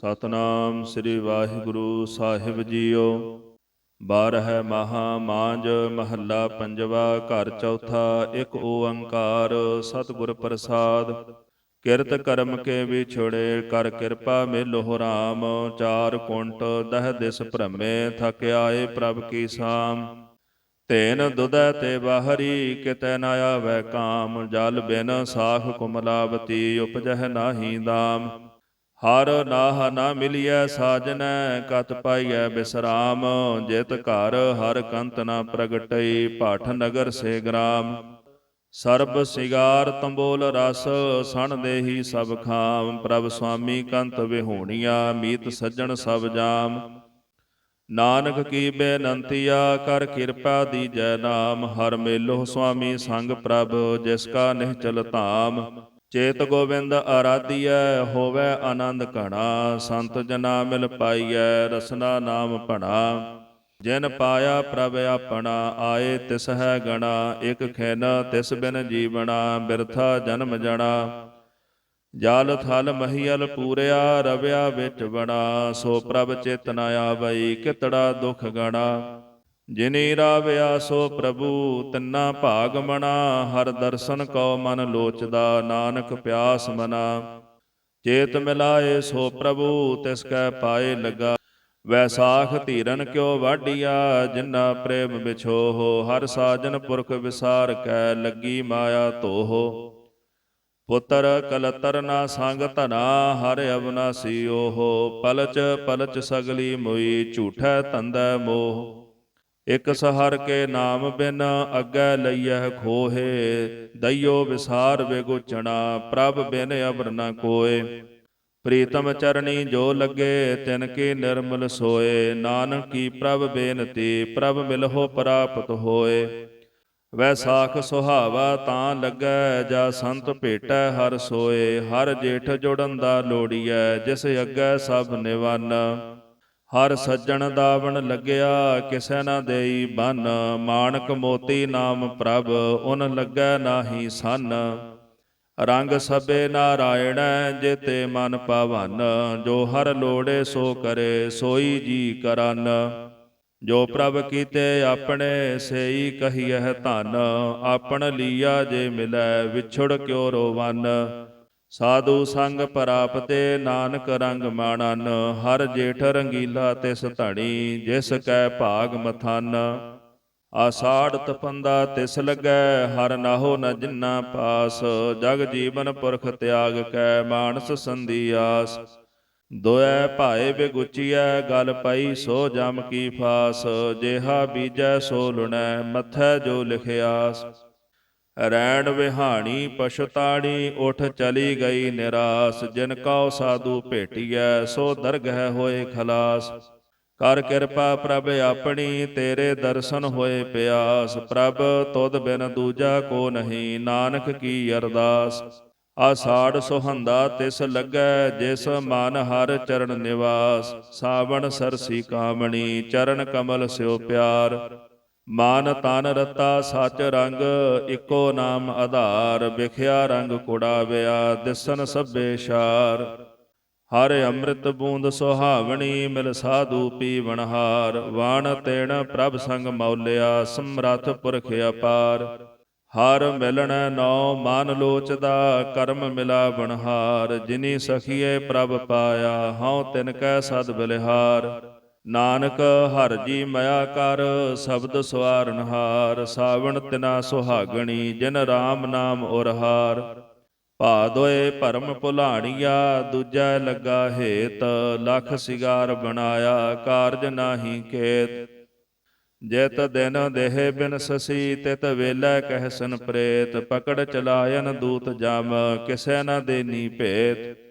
ਸਤਨਾਮ ਸ੍ਰੀ ਵਾਹਿਗੁਰੂ ਸਾਹਿਬ ਜੀਓ। ਬਾਰਹ ਮਹਾ ਮਾਂਜ ਮਹੱਲਾ ਪੰਜਵਾ ਘਰ ਚੌਥਾ ਇੱਕ ਓੰਕਾਰ ਸਤਿਗੁਰ ਪ੍ਰਸਾਦ। ਕਿਰਤ ਕਰਮ ਕੇ ਵਿਛੜੇ ਕਰ ਕਿਰਪਾ ਮਿਲੋ ਰਾਮ। ਚਾਰ ਕੁੰਟ ਦਹ ਦਿਸ ਭ੍ਰਮੇ ਥਕ ਆਏ ਪ੍ਰਭ ਕੀ ਸਾਮ। ਤੇਨ ਦੁਦੈ ਤੇ ਬਾਹਰੀ ਕਿਤੈ ਨਾ ਆਵੈ ਕਾਮ। ਜਲ ਬਿਨ ਸਾਖ ਕੁਮਲਾਵਤੀ ਉਪਜਹਿ ਨਾਹੀ ਦਾਮ। ਹਰ ਨਾਹ ਨਾ ਮਿਲਿਐ ਸਾਜਨੈ, ਕਤ ਪਾਈਐ ਬਿਸਰਾਮ। ਜਿਤ ਘਰ ਹਰ ਕੰਤ ਨਾ ਪ੍ਰਗਟਈ ਭਾਠ ਨਗਰ ਸੇ ਗ੍ਰਾਮ। ਸਰਬ ਸਿਗਾਰ ਤੰਬੋਲ ਰਸ, ਸਣ ਦੇਹੀ ਸਭ ਖਾਮ। ਪ੍ਰਭ ਸੁਆਮੀ ਕੰਤ ਵਿਹੋਣੀਆ, ਮੀਤ ਸੱਜਣ ਸਭ ਜਾਮ। ਨਾਨਕ ਕੀ ਬੇਨੰਤੀਆ, ਕਰ ਕਿਰਪਾ ਦੀਜੈ ਨਾਮ। ਹਰ ਮੇਲੋ ਸੁਆਮੀ ਸੰਗ ਪ੍ਰਭ, ਜਿਸ ਕਾ ਨਿਹਚਲ ਧਾਮ। ਚੇਤ ਗੋਬਿੰਦ ਆਰਾਧੀਐ, ਹੋਵੇ ਆਨੰਦ ਘਣਾ। ਸੰਤ ਜਨਾ ਮਿਲ ਪਾਈਐ, ਰਸਨਾ ਨਾਮ ਭਣਾ। ਜਿਨ ਪਾਇਆ ਪ੍ਰਭ ਆਪਣਾ, ਆਏ ਤਿਸ ਹੈ ਗਣਾ। ਇਕ ਖਿਨ ਤਿਸ ਬਿਨ ਜੀਵਣਾ, ਬਿਰਥਾ ਜਨਮ ਜਣਾ। ਜਲ ਥਲ ਮਹੀਲ ਪੂਰਿਆ, ਰਵਿਆ ਵਿੱਚ ਬਣਾ ਸੋ ਪ੍ਰਭ ਚਿਤ ਨ ਆਵਈ, ਕਿਤੜਾ ਦੁਖ ਗਣਾ। ਜਿਨੀ ਰਾਵਿਆ ਸੋ ਪ੍ਰਭੂ, ਤਿੰਨਾ ਭਾਗ ਮਣਾ ਹਰ ਦਰਸ਼ਨ ਕਉ ਮਨ ਲੋਚਦਾ, ਨਾਨਕ ਪਿਆਸ ਮਨਾ। ਚੇਤ ਮਿਲਾਏ ਸੋ ਪ੍ਰਭੂ, ਤਿਸ ਕੈ ਪਾਏ ਲਗਾ। ਵੈਸਾਖ ਧੀਰਨ ਕਿਉ ਵਾਢੀਆ, ਜਿਨਾ ਪ੍ਰੇਮ ਵਿਛੋਹ, ਹਰ ਸਾਜਨ ਪੁਰਖ ਵਿਸਾਰ ਕੈ ਲੱਗੀ ਮਾਇਆ ਧੋਹ। ਪੁੱਤਰ ਕਲਤਰ ਨਾ ਸੰਗ ਧਨਾ, ਹਰ ਅਵਨਾਸੀ ਓਹ ਪਲਚ ਪਲਚ ਸਗਲੀ ਮੋਈ, ਝੂਠੈ ਤੰਦੈ ਮੋਹ। ਇਕ ਸਹਰ ਕੇ ਨਾਮ ਬਿਨ ਅੱਗੇ ਲਈਐ ਖੋਹੇ, ਦਈਓ ਵਿਸਾਰ ਵੇਗੋਚਣਾ ਪ੍ਰਭ ਬਿਨ ਅਬਰ ਨ ਕੋਏ। ਪ੍ਰੀਤਮ ਚਰਣੀ ਜੋ ਲੱਗੇ, ਤਿਨ ਕੀ ਨਿਰਮਲ ਸੋਏ। ਨਾਨਕ ਕੀ ਪ੍ਰਭ ਬੇਨਤੀ, ਪ੍ਰਭ ਮਿਲਹੁ ਪ੍ਰਾਪਤ ਹੋਏ। ਵੈਸਾਖ ਸੁਹਾਵਾ ਤਾਂ ਲੱਗੈ, ਜਾ ਸੰਤ ਭੇਟੈ ਹਰ ਸੋਏ। ਹਰ ਜੇਠ ਜੁੜਨ ਦਾ ਲੋੜੀਐ, ਜਿਸ ਅੱਗੇ ਸਭ ਨਿਵਨ। ਹਰ ਸੱਜਣ ਦਾਵਣ ਲੱਗਿਆ, ਕਿਸੈ ਨਾ ਦੇਈ ਬੰਨ। ਮਾਣਕ ਮੋਤੀ ਨਾਮ ਪ੍ਰਭ, ਉਨ ਲੱਗੈ ਨਾਹੀ ਸੰਨ। ਰੰਗ ਸਭੇ ਨਾਰਾਇਣ ਜੇ ਤੇ ਮਨ ਪਾਵਨ। ਜੋ ਹਰ ਲੋੜੇ ਸੋ ਕਰੇ, ਸੋਈ ਜੀ ਕਰਨ। ਜੋ ਪ੍ਰਭ ਕੀਤੇ ਆਪਣੇ, ਸੇਈ ਕਹੀਐ ਧਨ। ਆਪਣ ਲੀਆ ਜੇ ਮਿਲੈ, ਵਿਛੜ ਕਿਉ ਰੋਵਨ। ਸਾਧੂ ਸੰਗ ਪ੍ਰਾਪਤੇ ਨਾਨਕ ਰੰਗ ਮਾਣਨ, ਹਰ ਜੇਠ ਰੰਗੀਲਾ ਤਿਸ ਧਣੀ, ਜਿਸ ਕੈ ਭਾਗ ਮਥਨ। ਆਸਾੜ ਤਪੰਦਾ ਤਿਸ ਲੱਗੈ, ਹਰ ਨਾਹੋ ਨ ਜਿੰਨਾ ਪਾਸ। ਜਗ ਜੀਵਨ ਪੁਰਖ ਤਿਆਗ ਕੈ, ਮਾਨਸ ਸੰਦੀ ਆਸ। ਦੋਐ ਭਾਏ ਬਿਗੁਚੀਐ, ਗਲ ਪਈ ਸੋ ਜਮ ਕੀ ਫਾਸ। ਜੇਹਾ ਬੀਜੈ ਸੋ ਲੁਣੈ, ਮਥੈ ਜੋ ਲਿਖਿਆਸ। ਰੈਣ ਵਿਹਾਣੀ ਪਛਤਾਣੀ, ਉਠ ਚਲੀ ਗਈ ਨਿਰਾਸ, ਜਿਨ ਕਉ ਸਾਧੂ ਭੇਟੀਐ, ਸੋ ਦਰਗਹਿ ਹੋਏ ਖਲਾਸ। ਕਰ ਕਿਰਪਾ ਪ੍ਰਭ ਆਪਣੀ, ਤੇਰੇ ਦਰਸ਼ਨ ਹੋਏ ਪਿਆਸ। ਪ੍ਰਭ, ਤੁਧ ਬਿਨ ਦੂਜਾ ਕੋ ਨਹੀਂ, ਨਾਨਕ ਕੀ ਅਰਦਾਸ। ਆਸਾੜ ਸੁਹੰਦਾ ਤਿਸ ਲੱਗੈ, ਜਿਸ ਮਨ ਹਰ ਚਰਨ ਨਿਵਾਸ। ਸਾਵਣ ਸਰਸੀ ਕਾਮਣੀ, ਚਰਨ ਕਮਲ ਸਿਓ ਪਿਆਰ। ਮਾਨ ਤਨ ਰਤਾ ਸਚ ਰੰਗ, ਇੱਕੋ ਨਾਮ ਆਧਾਰ, ਵਿਖਿਆ ਰੰਗ ਕੁੜਾਵਿਆ ਦਿਸਨ ਸਭੇ ਸ਼ਾਰ। ਹਰ ਅੰਮ੍ਰਿਤ ਬੂੰਦ ਸੁਹਾਵਣੀ, ਮਿਲ ਸਾਧੂ ਪੀਵਨਹਾਰ ਵਾਣ ਤੇਣ ਪ੍ਰਭ ਸੰਗ ਮੌਲਿਆ, ਸਮਰੱਥ ਪੁਰਖ ਅਪਾਰ। ਹਰ ਮਿਲਣ ਨੌ, ਮਨ ਲੋਚਦਾ, ਕਰਮ ਮਿਲਾ ਬਣਹਾਰ ਜਿਨੀ ਸਖੀਏ ਪ੍ਰਭ ਪਾਇਆ, ਹਉ ਤਿਨ ਕੈ ਸਦ ਬਲਿਹਾਰ। ਨਾਨਕ, ਹਰ ਜੀ ਮਇਆ ਕਰ, ਸ਼ਬਦ ਸਵਾਰਨਹਾਰ ਸਾਵਣ ਤਿਨਾ ਸੁਹਾਗਣੀ, ਜਿਨ RAM ਨਾਮ ਉਰਹਾਰ ਭਾਦੋਏ ਭਰਮ ਭੁਲਾਣੀਆ, ਦੂਜਾ ਲੱਗਾ ਹੇਤ, ਲਖ ਸਿਗਾਰ ਬਣਾਇਆ, ਕਾਰਜ ਨਾਹੀ ਕੇਤ ਜਿਤ ਦਿਨ ਦੇਹ ਬਿਨ ਸਸੀ, ਤਿਤ ਵੇਲੇ ਕਹਿਸਨ ਪ੍ਰੇਤ, ਪਕੜ ਚਲਾਇਨ ਦੂਤ ਜਮ, ਕਿਸੈ ਨ ਦੇਨੀ ਭੇਤ।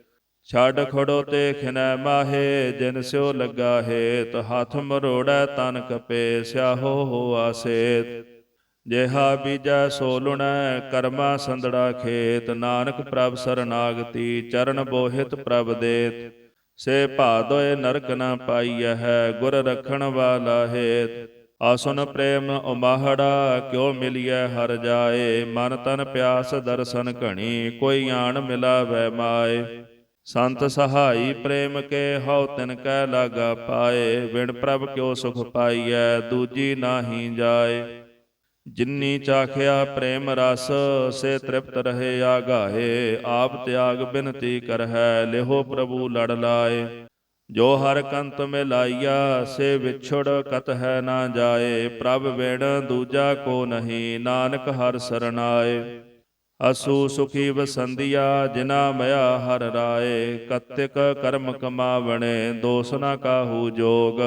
ਛੱਡ ਖੜੋ ਤੇ ਖਿਨੈ ਮਾਹੇ, ਜਿਨ ਸਿਓ ਲੱਗਾ ਹੇਤ, ਹੱਥ ਮਰੋੜੈ ਤਨ ਕਪੇ, ਸਿਆਹੋ ਹੋਆ ਸੇਤ ਜਿਹਾ ਬੀਜੈ ਸੋ ਲੁਣੈ, ਕਰਮਾ ਸੰਦੜਾ ਖੇਤ, ਨਾਨਕ ਪ੍ਰਭ ਸਰਨਾਗਤੀ, ਚਰਨ ਬੋਹਿਤ ਪ੍ਰਭ ਦੇਤ। ਸੇ ਭਾਦੋਏ ਨਰਕ ਨਾ ਪਾਈਐ ਹੈ, ਗੁਰ ਰਖਣ ਵਾਲਾ ਹੇਤ। ਆਸੁਨ ਪ੍ਰੇਮ ਉਮਾਹੜਾ, ਕਿਉ ਮਿਲਿਐ ਹਰ ਜਾਏ। ਮਨ ਤਨ ਪਿਆਸ ਦਰਸ਼ਨ ਘਣੀ, ਕੋਈ ਆਣ ਮਿਲਾਵੈ ਮਾਏ। ਸੰਤ ਸਹਾਈ ਪ੍ਰੇਮ ਕੇ ਹਉ ਤਿਨ ਕੈ ਲਾਗਾ ਪਾਏ ਵਿਣ ਪ੍ਰਭ ਕਿਉ ਸੁਖ ਪਾਈਐ ਦੂਜੀ ਨਾਹੀ ਜਾਏ। ਜਿਨੀ ਚਾਖਿਆ ਪ੍ਰੇਮ ਰਸ ਸੇ ਤ੍ਰਿਪਤ ਰਹੇ ਆਗਾਏ ਆਪ ਤਿਆਗ ਬਿਨਤੀ ਕਰਹਿ ਲਿਹੋ ਪ੍ਰਭੂ ਲੜ ਲਾਏ। ਜੋ ਹਰ ਕੰਤ ਮੇ ਲਾਈਆ ਸੇ ਵਿਛੜ ਕਤ ਹੈ ਨਾ ਜਾਏ। ਪ੍ਰਭ ਵਿਣ ਦੂਜਾ ਕੋ ਨਹੀਂ ਨਾਨਕ ਹਰ ਸਰਨਾਏ ਅਸੂ ਸੁਖੀ ਵਸੰਦੀਆ ਜਿਨਾ ਮਇਆ ਹਰ ਰਾਏ, ਕਤਿਕ ਕਰਮ ਕਮਾਵਣੇ, ਦੋਸ ਨਾ ਕਾਹੂ ਜੋਗ।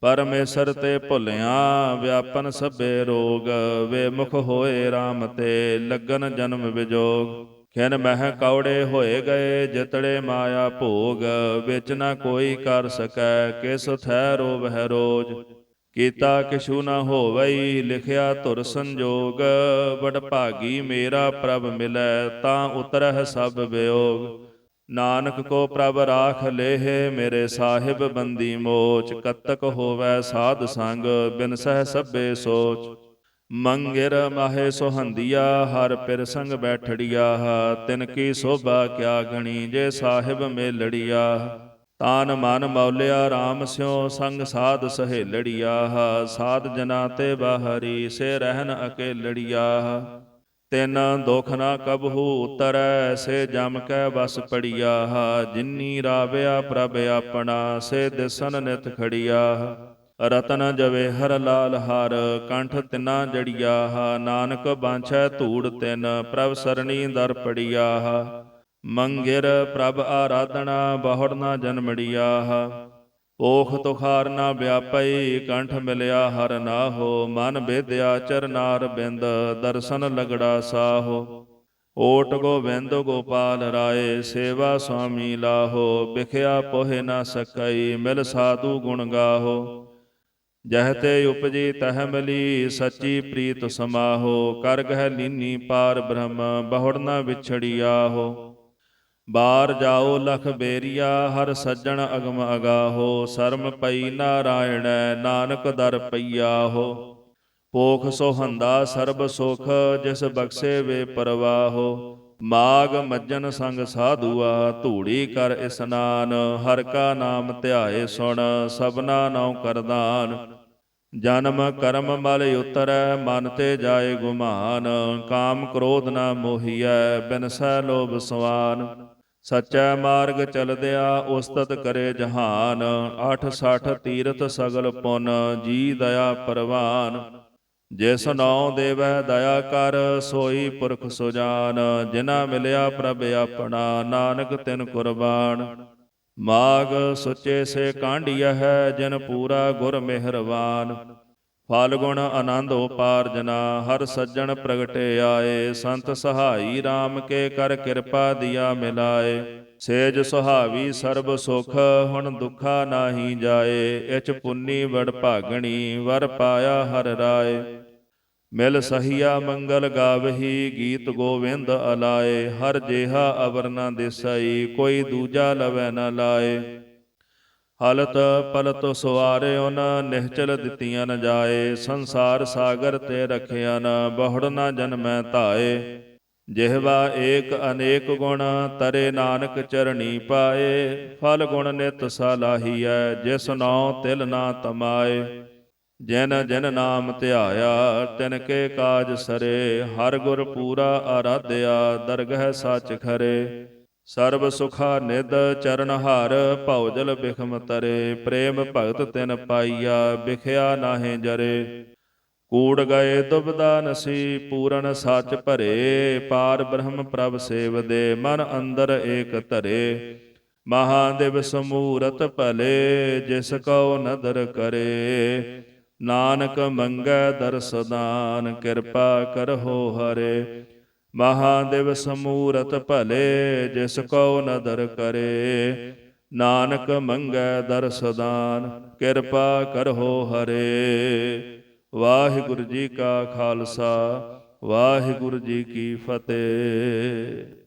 ਪਰਮੇਸ਼ਰ ਤੇ ਭੁਲਿਆ, ਵਿਆਪਨ ਸਭੇ ਰੋਗ। ਵੇ ਮੁਖ ਹੋਏ RAM ਤੇ ਲੱਗਨ ਜਨਮ ਵਿਜੋਗ। ਖਿਨ ਮਹਿ ਕੌੜੇ ਹੋਏ ਗਏ, ਜਿਤੜੇ ਮਾਇਆ ਭੋਗ। ਵਿੱਚ ਨਾ ਕੋਈ ਕਰ ਸਕੈ, ਕਿਸ ਥੈ ਰੋਵਹਿ ਰੋਜ। ਕੀਤਾ ਕਿਛੂ ਨਾ ਹੋਵਈ, ਲਿਖਿਆ ਧੁਰ ਸੰਜੋਗ। ਵਡ ਭਾਗੀ, ਮੇਰਾ ਪ੍ਰਭ ਮਿਲੈ, ਤਾਂ ਉਤਰਹਿ ਸਭ ਵਿਯੋਗ ਨਾਨਕ ਕੋ ਪ੍ਰਭ ਰਾਖ ਲੇਹ, ਮੇਰੇ ਸਾਹਿਬ ਬੰਦੀ ਮੋਚ। ਕਤਕ ਹੋਵੈ ਸਾਧ ਸੰਗ, ਬਿਨ ਸਹਿ ਸਭੇ ਸੋਚ। ਮੰਗਿਰ ਮਾਹੇ ਸੋਹੰਦੀਆ, ਹਰ ਪਿਰ ਸੰਗ ਬੈਠੜੀਆ, ਤਿਨ ਕੀ ਸੋਭਾ ਕਿਆ ਗਣੀ, ਜੇ ਸਾਹਿਬ ਮੇਲੜੀਆ। ਤਾਨ ਮਨ ਮੌਲਿਆ RAM ਸਿਉ ਸੰਗ ਸਾਧ ਸਹੇਲੜੀਆ ਸਾਧ ਜਨਾ ਤੇ ਬਾਹਰੀ ਸੇ ਰਹਿਨ ਅਕੇਲੜੀਆ ਤਿਨ ਦੁਖ ਨਾ ਕਬਹੂ ਉਤਰੈ, ਸੇ ਜਮ ਕੈ ਵਸ ਪੜੀਆ ਜਿਨੀ ਰਾਵਿਆ ਪ੍ਰਭ ਆਪਣਾ, ਸੇ ਦਿਸਨ ਨਿਤ ਖੜੀਆ ਰਤਨ ਜਵੇ ਹਰ ਲਾਲ ਹਰ, ਕੰਠ ਤਿਨਾ ਜੜੀਆ ਨਾਨਕ ਬਾਂਛੈ ਧੂੜ ਤਿਨ, ਪ੍ਰਭ ਸਰਣੀ ਦਰ ਪੜੀਆ ਮੰਗਿਰ ਪ੍ਰਭ ਆਰਾਧਨਾ, ਬਹੁੜ ਨਾ ਜਨਮੜੀਆ ਓਖ ਤੁਖਾਰ ਨਾ ਵਿਆਪਈ, ਕੰਠ ਮਿਲਿਆ ਹਰ ਨਾਹੋ। ਮਨ ਬੇਦਿਆ ਚਰਨਾਰ ਬਿੰਦ, ਦਰਸ਼ਨ ਲਗੜਾ ਸਾਹੋ। ਓਟ ਗੋਬਿੰਦ ਗੋਪਾਲ ਰਾਏ, ਸੇਵਾ ਸੁਆਮੀ ਲਾਹੋ। ਬਿਖਿਆ ਪੋਹਿ ਨਾ ਸਕਈ, ਮਿਲ ਸਾਧੂ ਗੁਣ ਗਾਹੋ। ਜਹ ਤੇ ਉਪਜੀ ਤਹ ਮਿਲੀ, ਸੱਚੀ ਪ੍ਰੀਤ ਸਮਾਹੋ। ਕਰ ਗਹਿ ਲੀਨੀ ਪਾਰ ਬ੍ਰਹਮ, ਬਹੁੜ ਨਾ ਵਿਛੜਿਆਹੋ। ਬਾਰ ਜਾਓ ਲਖ ਬੇਰੀਆ, ਹਰ ਸੱਜਣ ਅਗਮ ਅਗਾਹੋ, ਸਰਮ ਪਈ ਨਾਰਾਇਣੈ, ਨਾਨਕ ਦਰ ਪਈਆਹੋ ਪੋਖ ਸੋਹੰਦਾ ਸਰਬ ਸੁਖ, ਜਿਸ ਬਖਸ਼ੇ ਵੇ ਪਰਵਾਹੋ। ਮਾਗ ਮੱਜਨ ਸੰਗ ਸਾਧੂਆ, ਧੂੜੀ ਕਰ ਇਸਨਾਨ, ਹਰ ਕਾ ਨਾਮ ਧਿਆਏ ਸੁਣ, ਸਭਨਾ ਨਉ ਕਰਦਾਨ ਜਨਮ ਕਰਮ ਮਲ ਉਤਰੈ, ਮਨ ਤੇ ਜਾਏ ਗੁਮਾਨ, ਕਾਮ ਕ੍ਰੋਧ ਨਾ ਮੋਹੀਐ ਬਿਨਸੈ ਲੋਭ ਸਵਾਨ। ਸਚੈ ਮਾਰਗ ਚਲਦਿਆ ਉਸਤਤ ਕਰੇ ਜਹਾਨ 860 ਤੀਰਥ ਸਗਲ ਪੁਨ, ਜੀ ਦਇਆ ਪਰਵਾਨ। ਜਿਸ ਨਾਉ ਦੇਵੈ ਦਇਆ ਕਰ, ਸੋਈ ਪੁਰਖ ਸੁਜਾਨ ਜਿਨਾ ਮਿਲਿਆ ਪ੍ਰਭ ਆਪਣਾ, ਨਾਨਕ ਤਿਨ ਕੁਰਬਾਨ। ਮਾਗ ਸੁਚੇ ਸੇ ਕਾਂਢਿਆ ਹੈ, ਜਿਨ ਪੂਰਾ ਗੁਰ ਮਿਹਰਬਾਨ ਫਲ ਗੁਣ ਆਨੰਦ ਉਪਾਰਜਨਾ, ਹਰ ਸੱਜਣ ਪ੍ਰਗਟੇ ਆਏ। ਸੰਤ ਸਹਾਈ RAM ਕੇ ਕਰ ਕਿਰਪਾ ਦਿਆ ਮਿਲਾਏ। ਸੇਜ ਸੁਹਾਵੀ ਸਰਬ ਸੁਖ, ਹੁਣ ਦੁਖਾ ਨਾਹੀ ਜਾਏ। ਇਚ ਪੁੰਨੀ ਵੜ ਭਾਗਣੀ, ਵਰ ਪਾਇਆ ਹਰ ਰਾਏ। ਮਿਲ ਸਹੀਆ ਮੰਗਲ ਗਾਵਹੀ, ਗੀਤ ਗੋਵਿੰਦ ਅਲਾਏ। ਹਰ ਜੇਹਾ ਅਵਰ ਨਾ ਦਿਸਈ, ਕੋਈ ਦੂਜਾ ਲਵੈ ਨਾ ਲਾਏ। ਹਲਤ ਪਲਤ ਸਵਾਰਿਓ ਨ ਨਿਹਚਲ ਦਿੱਤੀਆਂ ਨ ਜਾਏ, ਸੰਸਾਰ ਸਾਗਰ ਤੇ ਰਖਿਆ ਨ ਬਹੁੜ ਨ ਜਨਮੈ ਧਾਏ। ਜਿਹਵਾ ਏਕ ਅਨੇਕ ਗੁਣ, ਤਰੇ ਨਾਨਕ ਚਰਣੀ ਪਾਏ। ਫਲ ਗੁਣ ਨਿਤ ਸਲਾਹੀਐ ਜਿਸ ਨਾਉ ਤਿਲ ਨਾ ਤਮਾਏ। ਜਿਨ ਜਿਨ ਨਾਮ ਧਿਆਇਆ, ਤਿਨ ਕੇ ਕਾਜ ਸਰੇ। ਹਰ ਗੁਰ ਪੂਰਾ ਆਰਾਧਿਆ, ਦਰਗਹਿ ਸੱਚ ਖਰੇ। ਸਰਬ ਸੁਖਾ ਨਿਦ ਚਰਨ ਹਾਰ, ਭਉਜਲ ਬਿਖਮ ਤਰੇ। ਪ੍ਰੇਮ ਭਗਤ ਤਿਨ ਪਾਈਆ, ਬਿਖਿਆ ਨਾਹੇ ਜਰੇ। ਕੂੜ ਗਏ ਦੁਬਦਾ ਨਸੀ, ਪੂਰਨ ਸੱਚ ਭਰੇ। ਪਾਰ ਬ੍ਰਹਮ ਪ੍ਰਭ ਸੇਵਦੇ ਮਨ ਅੰਦਰ ਏਕ ਧਰੇ। ਮਹਾਦੇਵ ਸਮੂਰਤ ਭਲੇ, ਜਿਸ ਕਉ ਨਦਰ ਕਰੇ। ਨਾਨਕ ਮੰਗੈ ਦਰਸਦਾਨ ਕਿਰਪਾ ਕਰਹੁ ਹਰੇ। ਮਹਾਦੇਵ ਸਮੂਰਤ ਭਲੇ, ਜਿਸ ਕੋ ਨਦਰ ਕਰੇ। ਨਾਨਕ ਮੰਗੈ ਦਰਸਦਾਨ ਕਿਰਪਾ ਕਰਹੁ ਹਰੇ। ਵਾਹਿਗੁਰੂ ਜੀ ਕਾ ਖਾਲਸਾ, ਵਾਹਿਗੁਰੂ ਜੀ ਕੀ ਫਤਿਹ।